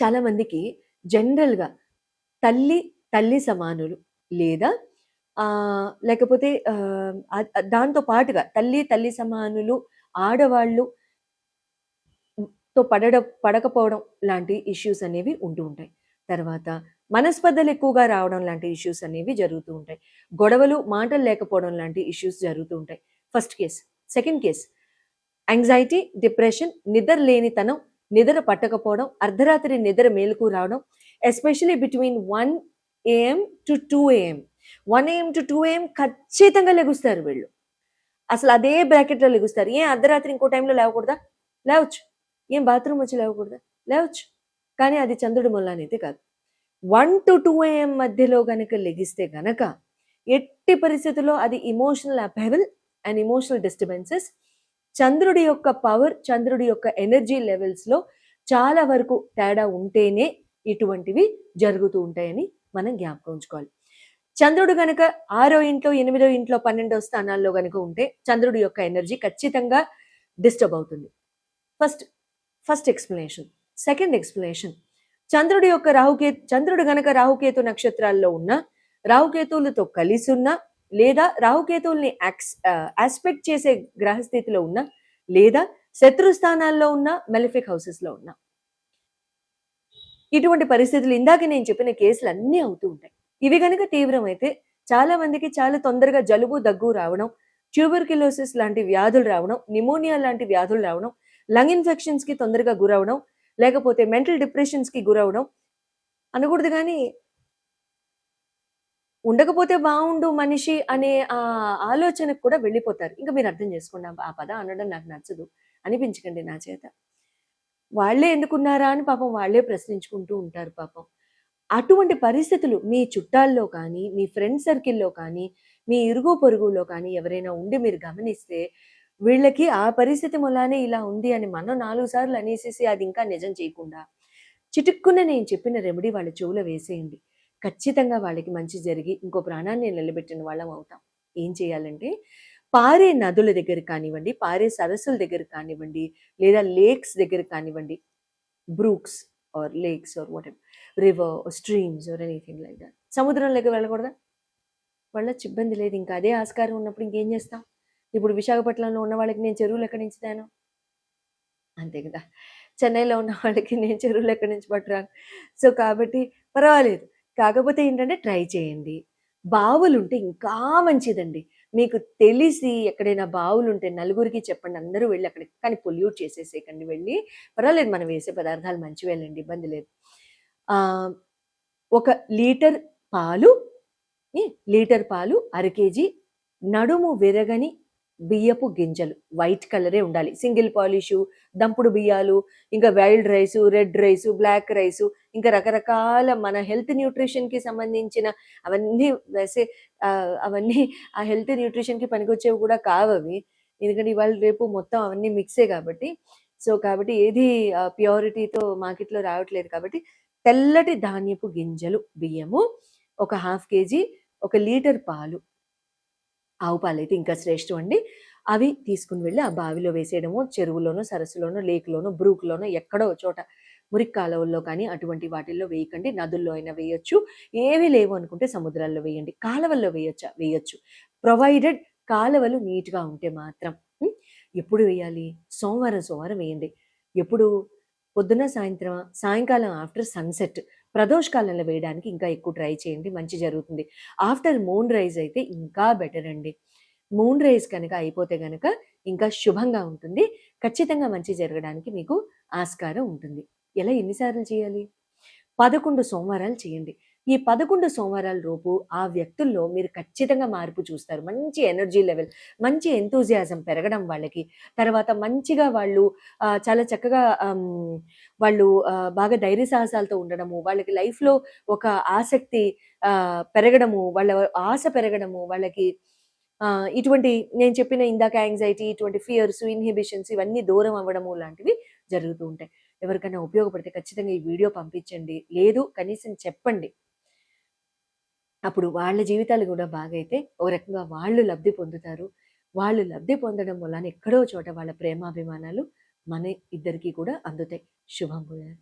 చాలామందికి జనరల్‌గా తల్లి, తల్లి సమానులు లేదా లేకపోతే దాంతో పాటుగా తల్లి, తల్లి సమానులు ఆడవాళ్ళు తో పడడం పడకపోవడం లాంటి ఇష్యూస్ అనేవి ఉంటూ ఉంటాయి. తర్వాత మనస్పర్ధలు ఎక్కువగా రావడం లాంటి ఇష్యూస్ అనేవి జరుగుతూ ఉంటాయి. గొడవలు, మాటలు లేకపోవడం లాంటి ఇష్యూస్ జరుగుతూ ఉంటాయి. First case. Second case anxiety, depression, నిద్ర లేనితనం, నిద్ర పట్టకపోవడం, అర్ధరాత్రి నిద్ర మేలుకు రావడం, especially between one AM to two AM. One AM to two AM ఖచ్చితంగా లెగుస్తారు వీళ్ళు. అసలు అదే బ్రాకెట్‌లో లెగుస్తారు. ఏం అర్ధరాత్రి ఇంకో టైంలో లేవకూడదా? లేవచ్చు. ఏం బాత్రూమ్ వచ్చి లేవకూడదా? లేవచ్చు. కానీ అది చంద్రుడి అనేది కాదు. 1-2 ఏఎం మధ్యలో గనక లెగిస్తే గనక ఎట్టి పరిస్థితుల్లో అది emotional upheaval and emotional disturbances చంద్రుడి యొక్క పవర్, చంద్రుడి యొక్క ఎనర్జీ లెవెల్స్‌లో చాలా వరకు తేడా ఉంటేనే ఇటువంటివి జరుగుతూ ఉంటాయని మనం జ్ఞాపకం ఉంచుకోవాలి. చంద్రుడు గనక ఆరో ఇంట్లో, ఎనిమిదో ఇంట్లో, పన్నెండో స్థానాల్లో గనక ఉంటే చంద్రుడి యొక్క ఎనర్జీ ఖచ్చితంగా డిస్టర్బ్ అవుతుంది. First first explanation second explanation చంద్రుడి యొక్క రాహుకే చంద్రుడు గనక రాహుకేతు నక్షత్రాల్లో ఉన్న, రాహుకేతువులతో ఉన్న లేదా రాహుకేతువుల్ని యాక్స్ యాస్పెక్ట్ చేసే గ్రహస్థితిలో ఉన్న లేదా శత్రు స్థానాల్లో ఉన్న, మెలిఫిక్ హౌసెస్‌లో ఉన్న. ఇటువంటి పరిస్థితులు ఇందాక నేను చెప్పిన కేసులు అన్నీ అవుతూ ఉంటాయి. ఇవి కనుక తీవ్రమైతే చాలా మందికి చాలా తొందరగా జలుబు, దగ్గు రావడం, ట్యూబర్కిలోసిస్ లాంటి వ్యాధులు రావడం, నిమోనియా లాంటి వ్యాధులు రావడం, లంగ్ ఇన్ఫెక్షన్స్‌కి తొందరగా గురవడం లేకపోతే మెంటల్ డిప్రెషన్స్‌కి గురవడం అనకూడదు కానీ ఉండకపోతే బాగుండు మనిషి అనే ఆ ఆలోచనకు కూడా వెళ్ళిపోతారు. ఇంకా మీరు అర్థం చేసుకోండి. ఆ పద పదం అనడం నాకు నచ్చదు. అనిపించకండి నా చేత. వాళ్ళే ఎందుకున్నారా అని పాపం వాళ్ళే ప్రశ్నించుకుంటూ ఉంటారు పాపం. అటువంటి పరిస్థితులు మీ చుట్టాల్లో కానీ, మీ ఫ్రెండ్ సర్కిల్‌లో కానీ, మీ ఇరుగు పొరుగులో కానీ ఎవరైనా ఉండి మీరు గమనిస్తే వీళ్ళకి ఆ పరిస్థితి మూలానే ఇలా ఉంది అని మనం నాలుగు సార్లు అనేసేసి అది ఇంకా నిజం చేయకుండా చిటుక్కున నేను చెప్పిన రెమెడీ వాళ్ళ చెవులో వేసేయండి. ఖచ్చితంగా వాళ్ళకి మంచి జరిగి ఇంకో ప్రాణాన్ని నిలబెట్టిన వాళ్ళం అవుతాం. ఏం చేయాలంటే పారే నదుల దగ్గర కానివ్వండి, పారే సరస్సుల దగ్గర కానివ్వండి, లేదా లేక్స్ దగ్గర కానివ్వండి, brooks or lakes or what river, streams or anything like సముద్రం సముద్రంలోకి వెళ్ళకూడదా? వాళ్ళ ఇబ్బంది లేదు. ఇంకా అదే ఆస్కారం ఉన్నప్పుడు ఇంకేం చేస్తాం? ఇప్పుడు విశాఖపట్నంలో ఉన్న వాళ్ళకి నేను చెరువులు ఎక్కడి నుంచి తాను అంతే కదా! చెన్నైలో ఉన్న వాళ్ళకి నేను చెరువులు ఎక్కడి నుంచి పట్టురాను. సో, కాబట్టి పర్వాలేదు. కాకపోతే ఏంటంటే ట్రై చేయండి. బావులుంటే ఇంకా మంచిదండి. మీకు తెలిసి ఎక్కడైనా బావులుంటే నలుగురికి చెప్పండి. అందరూ వెళ్ళి అక్కడికి కానీ పొల్యూట్ చేసేసేయకండి వెళ్ళి పర్వాలేదు మనం వేసే పదార్థాలు మంచివేలెండి ఇబ్బంది లేదు. ఒక లీటర్ పాలు లీటర్ పాలు, అర కేజీ నడుము విరగని బియ్యపు గింజలు వైట్ కలరే ఉండాలి. సింగిల్ పాలిషు, దంపుడు బియ్యాలు, ఇంకా wild rice, red rice, black rice ఇంకా రకరకాల మన హెల్త్ న్యూట్రిషన్‌కి సంబంధించిన అవన్నీ వేసే అవన్నీ ఆ హెల్త్ న్యూట్రిషన్‌కి పనికొచ్చేవి కూడా కావవి. ఎందుకంటే ఇవాళ రేపు మొత్తం అవన్నీ మిక్సే కాబట్టి. సో, కాబట్టి ఏది ప్యూరిటీతో మార్కెట్‌లో రావట్లేదు కాబట్టి తెల్లటి ధాన్యపు గింజలు బియ్యము, ఒక హాఫ్ కేజీ, ఒక లీటర్ పాలు. ఆవు పాలైతే ఇంకా శ్రేష్టం అండి. అవి తీసుకుని వెళ్ళి ఆ బావిలో వేసేయడము చెరువులోనో, సరస్సులోనో, లేక్‌లోనో, బ్రూక్‌లోనో ఎక్కడో చోట మురికి కాలువల్లో కానీ అటువంటి వాటిల్లో వేయకండి. నదుల్లో అయినా వేయొచ్చు. ఏవి లేవు అనుకుంటే సముద్రాల్లో వేయండి. కాలువల్లో వేయొచ్చా? వేయొచ్చు. ప్రొవైడెడ్ కాలువలు నీట్‌గా ఉంటే మాత్రం. ఎప్పుడు వేయాలి? సోమవారం, సోమవారం వేయండి. ఎప్పుడు? పొద్దున, సాయంత్రం సాయంకాలం ఆఫ్టర్ సన్‌సెట్ ప్రదోష కాలంలో వేయడానికి ఇంకా ఎక్కువ ట్రై చేయండి. మంచి జరుగుతుంది. ఆఫ్టర్ మూన్ రైజ్ అయితే ఇంకా బెటర్ అండి. మూన్ రైజ్ కనుక అయిపోతే కనుక ఇంకా శుభంగా ఉంటుంది. ఖచ్చితంగా మంచి జరగడానికి మీకు ఆస్కారం ఉంటుంది. ఎలా ఎన్నిసార్లు చేయాలి? 11 సోమవారాలు చేయండి. ఈ 11 సోమవారాల లోపు ఆ వ్యక్తుల్లో మీరు ఖచ్చితంగా మార్పు చూస్తారు. మంచి ఎనర్జీ లెవెల్, మంచి ఎంతూజియాజం పెరగడం వాళ్ళకి. తర్వాత మంచిగా వాళ్ళు చాలా చక్కగా వాళ్ళు బాగా ధైర్య సాహసాలతో ఉండడము, వాళ్ళకి లైఫ్‌లో ఒక ఆసక్తి పెరగడము, వాళ్ళ ఆశ పెరగడము, వాళ్ళకి ఇటువంటి నేను చెప్పిన ఇందాక యాంగ్జైటీ, ఇటువంటి ఫియర్స్, ఇన్హిబిషన్స్ ఇవన్నీ దూరం అవ్వడము లాంటివి జరుగుతూ ఉంటాయి. ఎవరికైనా ఉపయోగపడితే ఖచ్చితంగా ఈ వీడియో పంపించండి. లేదు కనీసం చెప్పండి. అప్పుడు వాళ్ళ జీవితాలు కూడా బాగైతే ఒక రకంగా వాళ్ళు లబ్ధి పొందుతారు. వాళ్ళు లబ్ధి పొందడం వలన ఎక్కడో చోట వాళ్ళ ప్రేమాభిమానాలు మన ఇద్దరికీ కూడా అందుతాయి. శుభం